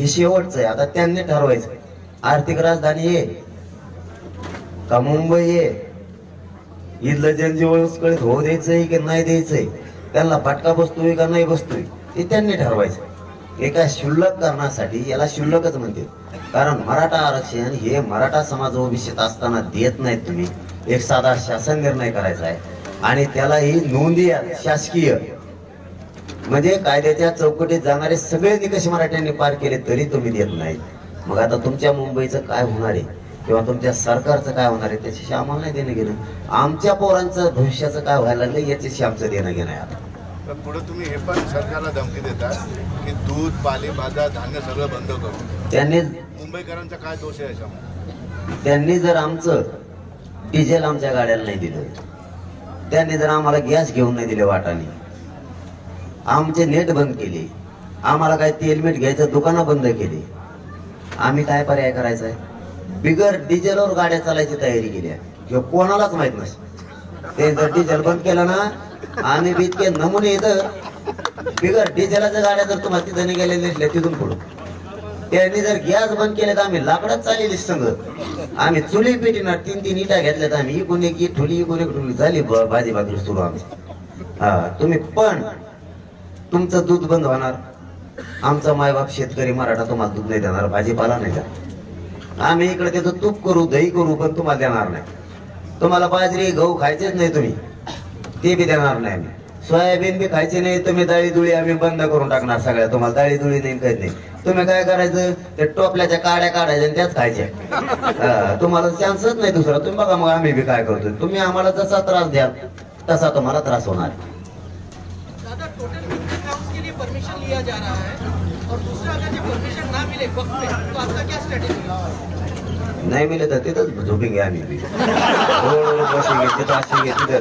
हे शेवटचं आहे. आता त्यांनी ठरवायचं. आर्थिक राजधानी आहे का मुंबई ये? इथलं जनजीवन विस्कळीत होऊ द्यायचंय की नाही द्यायचंय? त्यांना फटका बसतोय का नाही बसतोय? ते त्यांनी ठरवायचं. एका शुल्लक करण्यासाठी याला शुल्लकच म्हणते कारण मराठा आरक्षण हे मराठा समाज ओबीसीत असताना देत नाहीत तुम्ही. एक साधा शासन निर्णय करायचा आहे. आणि त्याला ही नोंदी शासकीय. म्हणजे कायद्याच्या चौकटीत जाणारे सगळे निकष मराठ्यांनी पार केले तरी तुम्ही देत नाही. मग आता तुमच्या मुंबईचं काय होणार आहे? किंवा तुमच्या सरकारचं काय होणार आहे? त्याच्याशी आम्हाला नाही देणं घेणं. आमच्या पोरांचं भविष्याचं काय व्हायला लागलं याच्याशी आमचं देणं घेणं आहे आता. तर पुढे तुम्ही हे पण सरकारला धमकी देता की दूध पालेभाज्या धान्य सगळं बंद करू. त्यांनी मुंबईकरांचा काय दोष आहे याच्यामध्ये? त्यांनी जर आमचं डिझेल आमच्या गाड्याला नाही दिलं त्यांनी जर आम्हाला गॅस घेऊन नाही दिले वाटाने आमचे नेट बंद केले. आम्हाला काय तेल घ्यायचं दुकानं बंद केली. आम्ही काय पर्याय करायचा आहे बिगर डिझेलवर गाड्या चालायची तयारी केली. आहे किंवा कोणालाच माहीत नसते. ते जर डिझेल बंद केलं ना आम्ही इतके नमुने येतं बिगर डिझेलाच्या गाड्या जर तुम्हाला तिथं निघाले नसल्या तिथून पुढं. त्यांनी जर गॅस बंद केले तर आम्ही लाकडात चाललेली संग आम्ही चुली पेटीणार तीन तीन इटा घेतल्यात आम्ही. इकून एक की ठुली इकून एक ठुली झाली ब- भाजी भाकरी सुरू आमची. हा तुम्ही पण तुमचं दूध बंद होणार. आमचा मायबाप शेतकरी मराठा तुम्हाला दूध नाही देणार भाजीपाला नाही देणार. आम्ही इकडे त्याचं तूप करू दही करू पण तुम्हाला देणार नाही. तुम्हाला बाजरी गहू खायचेच नाही तुम्ही. ते बी देणार नाही आम्ही. सोयाबीन बी खायचे नाही तुम्ही डाळी दुळी आम्ही बंद करून टाकणार सगळ्या. तुम्हाला डाळी दुळी नाही खायच नाही. तुम्ही काय करायचं? ते टोपल्याच्या काड्या काढायच्या आणि त्याच खायच्या. तुम्हाला चान्सच नाही दुसरा. तुम्ही बघा मग आम्ही बी काय करतो तुम्ही आम्हाला जसा त्रास द्याल तसा तुम्हाला त्रास होणार. दादा टोटल कितने काउंट्स के लिए परमिशन लिया जा रहा है? और दूसरा, अगर जब परमिशन ना मिले वक्त पे तो आपका क्या स्ट्रेटेजी नाही मिले तो तिथंच झोपेंगे आम्ही बी. तो तो